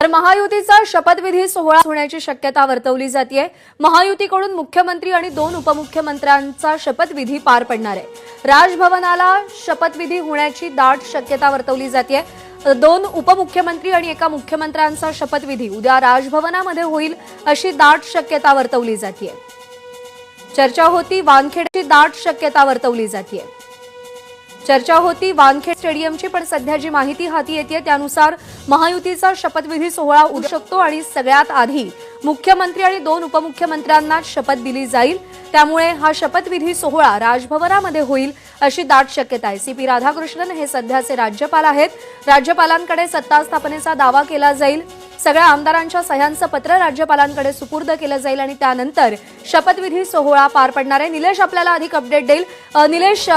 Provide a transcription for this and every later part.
तर महायुतीचा शपथविधी सोहळा होण्याची शक्यता वर्तवली जाते महायुतीकडून मुख्यमंत्री आणि दोन उपमुख्यमंत्र्यांचा शपथविधी पार पडणार आहे. राजभवनाला शपथविधी होण्याची दाट शक्यता वर्तवली जाते दोन उपमुख्यमंत्री आणि एका मुख्यमंत्र्यांचा शपथविधी उद्या राजभवनामध्ये होईल अशी दाट शक्यता वर्तवली जाते चर्चा होती वानखेडची दाट शक्यता वर्तवली जाते चर्चा होती. वानखेड स्टेडियमची पण सध्या जी माहिती हाती येते त्यानुसार महायुतीचा शपथविधी सोहळा होऊ शकतो आणि सगळ्यात आधी मुख्यमंत्री आणि दोन उपमुख्यमंत्र्यांना शपथ दिली जाईल. त्यामुळे हा शपथविधी सोहळा राजभवनामध्ये होईल अशी दाट शक्यता आहे. सी पी राधाकृष्णन हे सध्याचे राज्यपाल आहेत. राज्यपालांकडे सत्ता स्थापनेचा दावा केला जाईल. सगळ्या आमदारांच्या सह्यांचं पत्र राज्यपालांकडे सुपूर्द केलं जाईल आणि त्यानंतर शपथविधी सोहळा पार पडणार आहे. निलेश आपल्याला अधिक अपडेट देईल. निलेश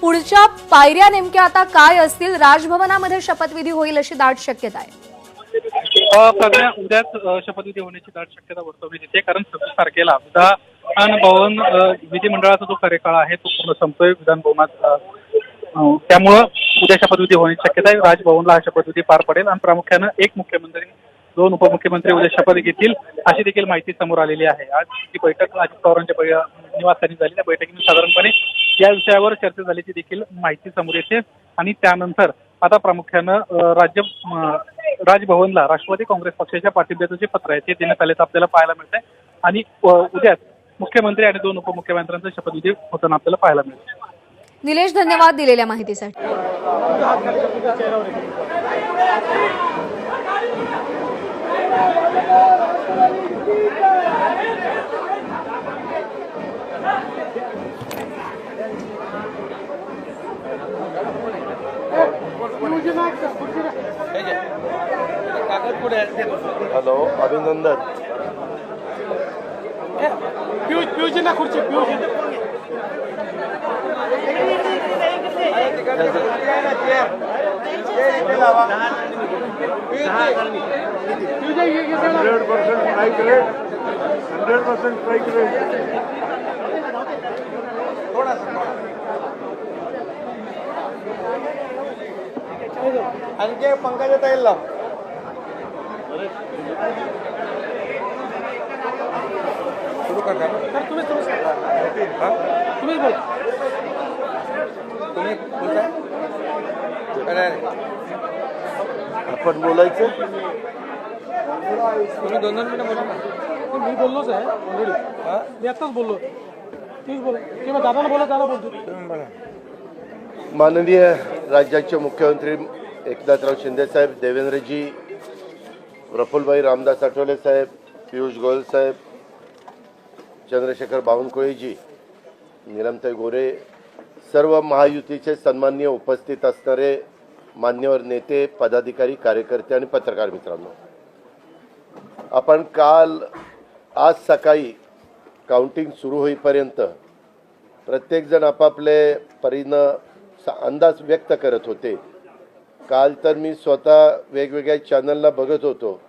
पुढच्या पायऱ्या नेमक्या आता काय असतील? राजभवनामध्ये शपथविधी होईल अशी दाट शक्यता आहे. प्रज्ञा उद्याच शपथविधी होण्याची दाट शक्यता वर्तवली जाते. कारण सव्वीस तारखेला विधान भवन विधिमंडळाचा जो कार्यकाळ आहे तो पूर्ण संपतोय. विधान भवनात त्यामुळं उद्या शपथविधी होण्याची शक्यता आहे. राजभवनला हा शपथविधी पार पडेल. आणि प्रामुख्यानं एक मुख्यमंत्री दोन उपमुख्यमंत्री उद्या शपथ घेतील अशी देखील माहिती समोर आलेली आहे. आज ही बैठक अजित पवारांच्या निवासस्थानी झाली त्या बैठकीत साधारणपणे या विषयावर चर्चा झाल्याची देखील माहिती समोर येते. आणि त्यानंतर आता प्रामुख्यानं राज्य राजभवनला राष्ट्रवादी काँग्रेस पक्षाच्या पाठिंब्याचं जे पत्र आहे ते देण्यात आल्याचं आपल्याला पाहायला मिळत आहे आणि उद्याच मुख्यमंत्री आणि दोन उपमुख्यमंत्र्यांचा शपथविधी होताना आपल्याला पाहायला मिळेल निलेश धन्यवाद दिलेल्या माहितीसाठी. हॅलो अभिनंदन पिऊ पिऊची ना खुर्ची पिऊची पिऊच्या घे- घे सगळं. हंड्रेड पर्सेंट स्ट्राईक रेट आणखी पंकजा ताईल लाव सुरू कर. बोल. तुम्ही अरे आपण बोलायचं? तुम्ही दोन दोन मिनिटं बोला ना. मी बोललोच आहे. ऑलरेडी मी आत्ताच बोललो. तुम्हीच बोला. किंवा दादाला बोला दादा बोलतो. तुम्ही बोला माननीय राज्याचे मुख्यमंत्री एकनाथराव शिंदे साहेब देवेंद्रजी प्रफुल्लभाई रामदास आठवले साहेब पियुष गोयल साहेब चंद्रशेखर बावनकुळेजी निरमताई गोरे सर्व महायुतीचे सन्माननीय उपस्थित असणारे मान्यवर नेते पदाधिकारी कार्यकर्ते आणि पत्रकार मित्रांनो आपण काल आज सकाळी काउंटिंग सुरू होईपर्यंत प्रत्येकजण आपापले परीनं सा अंदाज व्यक्त करत होते. काल तर मी स्वतः वेगवेगळ्या चॅनलला बघत होतो.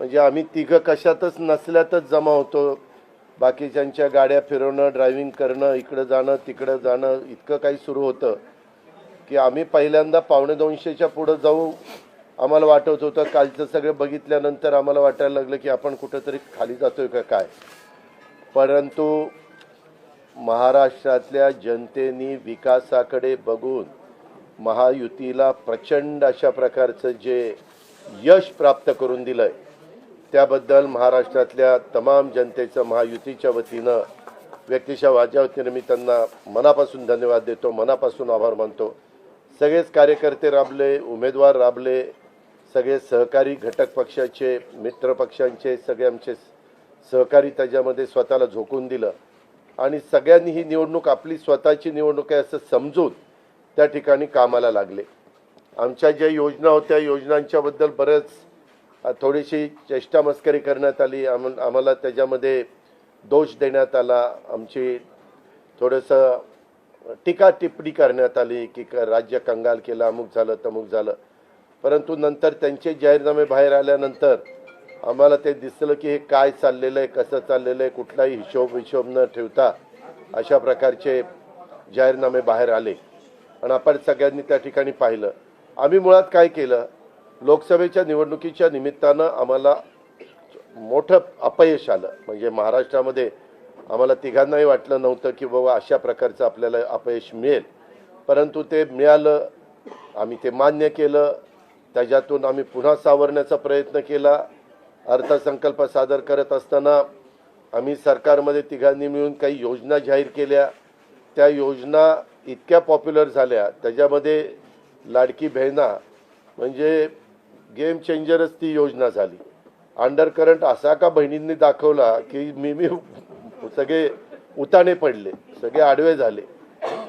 म्हणजे आम्ही तिघं कशातच नसल्यातच जमा होतो. बाकीच्यांच्या गाड्या फिरवणं ड्रायव्हिंग करणं इकडं जाणं तिकडं जाणं इतकं काही सुरू होतं की आम्ही पहिल्यांदा पावणे दोनशेच्या पुढं जाऊ. आम्हाला वाटत होतं कालचं सगळं बघितल्यानंतर आम्हाला वाटायला लागलं की आपण कुठंतरी खाली जातोय का काय? परंतु महाराष्ट्रातल्या जनतेनी विकासाकडे बघून महायुतीला प्रचंड अशा प्रकारचं जे यश प्राप्त करून दिलं आहे त्याबद्दल महाराष्ट्रातल्या तमाम जनतेचं महायुतीच्या वतीनं व्यक्तिशा माझ्या वतीनं मी त्यांना मनापासून धन्यवाद देतो मनापासून आभार मानतो. सगळेच कार्यकर्ते राबले उमेदवार राबले सगळे सहकारी घटक पक्षाचे मित्र पक्षांचे सगळे आमचे सहकारी त्याच्यामध्ये स्वतःला झोकून दिलं. आणि सगळ्यांनी ही निवडणूक आपली स्वतःची निवडणूक आहे असं समजून त्या ठिकाणी कामाला लागले. आमच्या ज्या योजना होत्या योजनांच्याबद्दल बरंच थोडीशी चेष्टा मस्करी करण्यात आली. आम आम्हाला त्याच्यामध्ये दोष देण्यात आला. आमची थोडंसं टीका टिप्पणी करण्यात आली की क- राज्य कंगाल केलं अमुक झालं तमुक झालं. परंतु नंतर त्यांचे जाहीरनामे बाहेर आल्यानंतर आम्हाला ते दिसलं की हे काय चाललेलं आहे कसं चाललेलं आहे कुठलाही हिशोब हिशोब न ठेवता अशा प्रकारचे जाहीरनामे बाहेर आले. आणि आपण सगळ्यांनी त्या ठिकाणी पाहिलं. आम्ही मुळात काय केलं? लोकसभेच्या निवडणुकीच्या निमित्तानं आम्हाला मोठं अपयश आलं. म्हणजे महाराष्ट्रामध्ये आम्हाला तिघांनाही वाटलं नव्हतं की बाबा अशा प्रकारचं आपल्याला अपयश मिळेल. परंतु ते मिळालं. आम्ही ते मान्य केलं. त्याच्यातून आम्ही पुन्हा सावरण्याचा प्रयत्न केला. अर्थसंकल्प सादर करत असताना आम्ही सरकारमध्ये तिघांनी मिळून काही योजना जाहीर केल्या. त्या योजना इतक्या पॉप्युलर झाल्या. त्याच्यामध्ये लाडकी बहिणा म्हणजे गेम चेंजरच ती योजना झाली. अंडर करंट असा का बहिणींनी दाखवला की मी मी सगळे उताणे पडले सगळे आडवे झाले.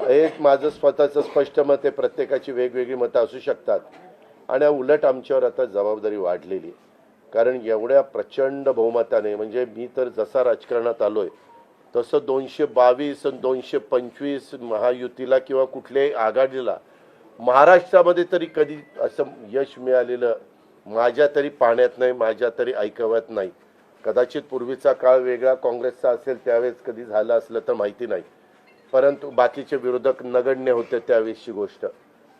हे माझं स्वतःचं स्पष्ट मत आहे. प्रत्येकाची वेगवेगळी मतं असू शकतात. आणि उलट आमच्यावर आता जबाबदारी वाढलेली आहे. कारण एवढ्या प्रचंड बहुमताने म्हणजे मी तर जसा राजकारणात आलोय तसं दोनशे बावीस आणि दोनशे पंचवीस महायुतीला किंवा कुठल्याही आघाडीला महाराष्ट्रामध्ये तरी कधी असं यश मिळालेलं माझ्या तरी पाहण्यात नाही माझ्या तरी ऐकवत नाही. कदाचित पूर्वीचा काळ वेगळा काँग्रेसचा असेल त्यावेळेस कधी झालं असलं तर माहिती नाही. परंतु बाकीचे विरोधक नगण्य होते त्यावेळेसची गोष्ट.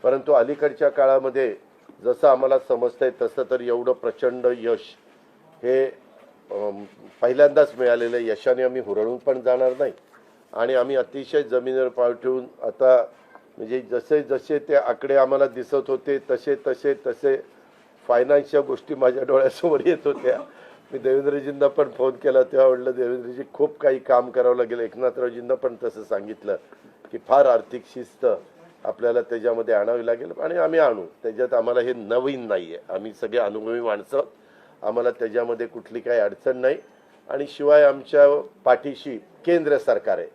परंतु अलीकडच्या काळामध्ये जसं आम्हाला समजतंय तसं तर एवढं प्रचंड यश हे पहिल्यांदाच मिळालेलं यशाने आम्ही हुरळून पण जाणार नाही. आणि आम्ही अतिशय जमिनीवर पाव ठेवून आता म्हणजे जसे जसे ते आकडे आम्हाला दिसत होते तसे तसे तसे फायनान्सच्या गोष्टी माझ्या डोळ्यासमोर येत होत्या. मी देवेंद्रजींना पण फोन केला तेव्हा म्हटलं देवेंद्रजी खूप काही काम करावं लागेल. एकनाथरावजींना पण तसं सांगितलं की फार आर्थिक शिस्त आपल्याला त्याच्यामध्ये आणावी लागेल आणि आम्ही आणू. त्याच्यात आम्हाला हे नवीन नाही आहे आम्ही सगळे अनुभवी माणसं आम्हाला त्याच्यामध्ये कुठली काही अडचण नाही. आणि शिवाय आमच्या पाठीशी केंद्र सरकार आहे.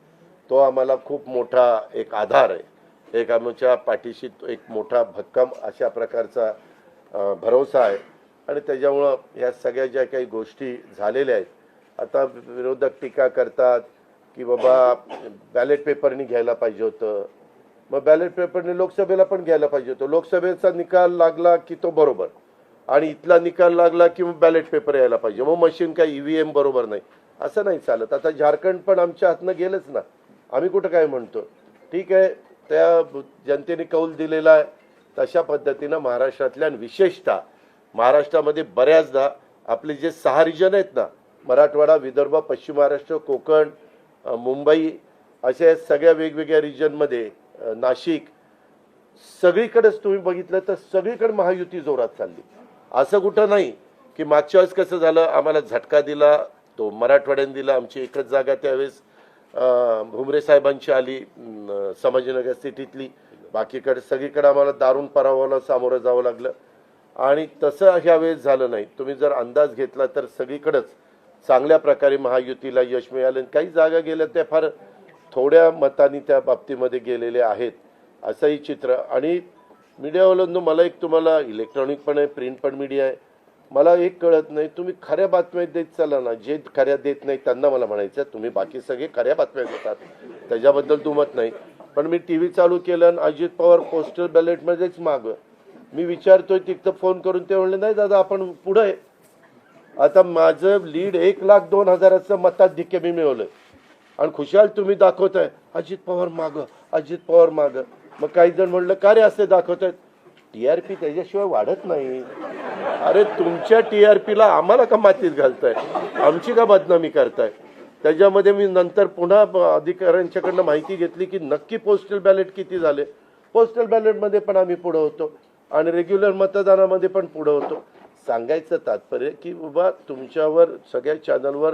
तो आम्हाला खूप मोठा एक आधार आहे. एक आमच्या पाठीशी तो एक मोठा भक्कम अशा प्रकारचा भरोसा आहे. आणि त्याच्यामुळं ह्या सगळ्या ज्या काही गोष्टी झालेल्या आहेत आता विरोधक टीका करतात की बाबा बॅलेट पेपरनी घ्यायला पाहिजे होतं. मग बॅलेट पेपरने लोकसभेला पण घ्यायला पाहिजे होतो. लोकसभेचा निकाल लागला की तो बरोबर. आणि इथला निकाल लागला की मग बॅलेट पेपर यायला पाहिजे. मग मशीन काय ईव्हीएम बरोबर नाही. असं नाही चालत. आता झारखंड पण आमच्या हातनं गेलंच ना. आम्ही कुठं काय म्हणतो? ठीक आहे. त्या जनतेने कौल दिलेला आहे. तशा पद्धतीनं महाराष्ट्रातल्या विशेषतः महाराष्ट्रामध्ये बऱ्याचदा आपले जे सहा रिजन आहेत ना मराठवाडा विदर्भ पश्चिम महाराष्ट्र कोकण मुंबई अशा सगळ्या वेगवेगळ्या रिजनमध्ये नाशिक सगळीकडेच तुम्ही बघितलं तर सगळीकडे महायुती जोरात चालली. असं कुठं नाही की मागच्या वेळेस कसं झालं आम्हाला झटका दिला तो मराठवाड्याने दिला आमची एकच जागा त्यावेळेस भुमरे साहेबांची आली अं, सिटीतली. बाकीकडे सगळीकडे आम्हाला दारुण पराभवाला सामोरं जावं लागलं. आणि तसं ह्या वेळेस झालं नाही. तुम्ही जर अंदाज घेतला तर सगळीकडेच चांगल्या प्रकारे महायुतीला यश मिळालं. आणि काही जागा गेल्या त्या फार थोड्या मतांनी त्या बाबतीमध्ये गेलेले आहेत असंही चित्र. आणि मीडियावाल्यांनो मला एक तुम्हाला इलेक्ट्रॉनिक पण आहे प्रिंट पण मीडिया आहे. मला एक कळत नाही तुम्ही खऱ्या बातम्या देत चाला ना. जे खऱ्या देत नाही त्यांना मला म्हणायचं तुम्ही बाकी सगळे खऱ्या बातम्या देतात. त्याच्याबद्दल दुमत नाही. पण मी टी व्ही चालू केलं आणि अजित पवार पोस्टल बॅलेटमध्येच मागं. मी विचारतोय तिथं फोन करून ते म्हणले नाही दादा आपण पुढं आहे. आता माझं लीड एक लाख दोन हजाराचं मताधिक्य मी मिळवलं आणि खुशाल तुम्ही दाखवताय. अजित पवार माग अजित पवार माग. मग काही जण म्हणलं का रे असे दाखवतायत? टीआरपी त्याच्याशिवाय वाढत नाही. अरे तुमच्या टीआरपीला आम्हाला का मातीत घालताय? आमची का बदनामी करताय? त्याच्यामध्ये मी नंतर पुन्हा अधिकाऱ्यांच्याकडनं माहिती घेतली की नक्की पोस्टल बॅलेट किती झाले. पोस्टल बॅलेटमध्ये पण आम्ही पुढं होतो. आणि रेग्युलर मतदानामध्ये पण पुढं होतो. सांगायचं तात्पर्य की बाबा तुमच्यावर सगळ्या चॅनलवर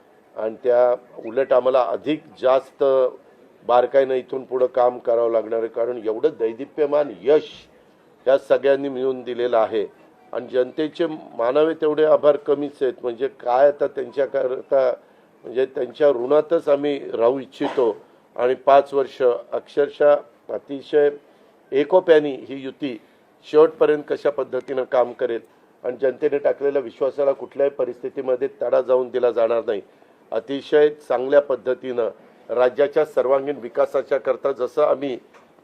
आणि त्या उलट आम्हाला अधिक जास्त बारकाईनं इथून पुढं काम करावं लागणार आहे. कारण एवढं दैदिप्यमान यश या सगळ्यांनी मिळून दिलेलं आहे. आणि जनतेचे मानावे तेवढे आभार कमीच आहेत. म्हणजे काय आता त्यांच्याकरता म्हणजे त्यांच्या ऋणातच आम्ही राहू इच्छितो. आणि पाच वर्ष अक्षरशः अतिशय एकोप्यानी ही युती शेवटपर्यंत कशा पद्धतीनं काम करेल? आणि जनतेने टाकलेल्या विश्वासाला कुठल्याही परिस्थितीमध्ये तडा जाऊन दिला जाणार नाही. अतिशय चांगल्या पद्धतीनं राज्याच्या सर्वांगीण विकासाच्या करता जसं आम्ही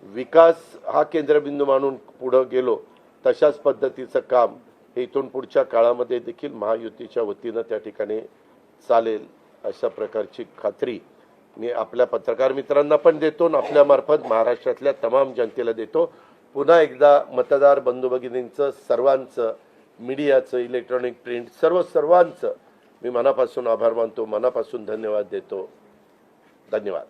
विकास हा केंद्रबिंदू मानून पुढं गेलो तशाच पद्धतीचं काम हे इथून पुढच्या काळामध्ये देखील महायुतीच्या वतीनं त्या ठिकाणी चालेल अशा प्रकारची खात्री मी आपल्या पत्रकार मित्रांना पण देतो आणि आपल्यामार्फत महाराष्ट्रातल्या तमाम जनतेला देतो. पुन्हा एकदा मतदार बंधू भगिनींचं सर्वांचं मीडियाचं इलेक्ट्रॉनिक प्रिंट सर्व सर्वांचं मी मनापासून आभार मानतो मनापासून धन्यवाद देतो. धन्यवाद.